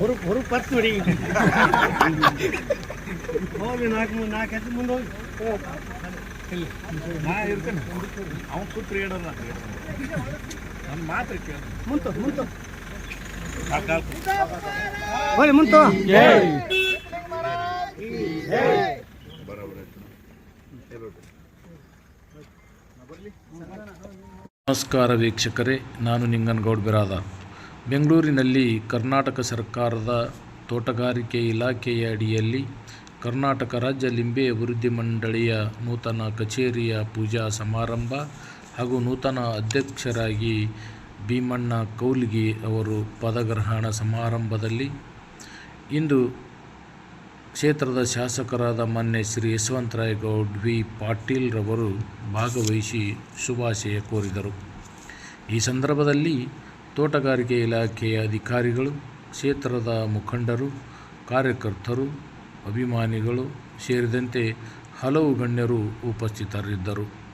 ಹುರುಪ್ ಹುರು ಬರ್ತು ನೋಡಿ ಹೋಗಿ ನಾಲ್ಕು ನಾಲ್ಕು ಎತ್ತು ಮುಂದೆ ಹೋಗಿ ಇರ್ತೇನೆ ಮುಂತು ನಮಸ್ಕಾರ ವೀಕ್ಷಕರೇ ನಾನು ನಿಂಗನಗೌಡ ಬಿರಾದ ಬೆಂಗಳೂರಿನಲ್ಲಿ ಕರ್ನಾಟಕ ಸರ್ಕಾರದ ತೋಟಗಾರಿಕೆ ಇಲಾಖೆಯ ಅಡಿಯಲ್ಲಿ ಕರ್ನಾಟಕ ರಾಜ್ಯ ಲಿಂಬೆ ಅಭಿವೃದ್ಧಿ ಮಂಡಳಿಯ ನೂತನ ಕಚೇರಿಯ ಪೂಜಾ ಸಮಾರಂಭ ಹಾಗೂ ನೂತನ ಅಧ್ಯಕ್ಷರಾಗಿ ಭೀಮಣ್ಣ ಕೌಲ್ಗಿ ಅವರು ಪದಗ್ರಹಣ ಸಮಾರಂಭದಲ್ಲಿ ಇಂದು ಕ್ಷೇತ್ರದ ಶಾಸಕರಾದ ಮಾನ್ಯ ಶ್ರೀ ಯಶವಂತರಾಯಗೌಡ್ ವಿ ಪಾಟೀಲ್ ರವರು ಭಾಗವಹಿಸಿ ಶುಭಾಶಯ ಕೋರಿದರು. ಈ ಸಂದರ್ಭದಲ್ಲಿ ತೋಟಗಾರಿಕೆ ಇಲಾಖೆಯ ಅಧಿಕಾರಿಗಳು, ಕ್ಷೇತ್ರದ ಮುಖಂಡರು, ಕಾರ್ಯಕರ್ತರು ಅಭಿಮಾನಿಗಳು ಸೇರಿದಂತೆ ಹಲವು ಗಣ್ಯರು ಉಪಸ್ಥಿತರಿದ್ದರು.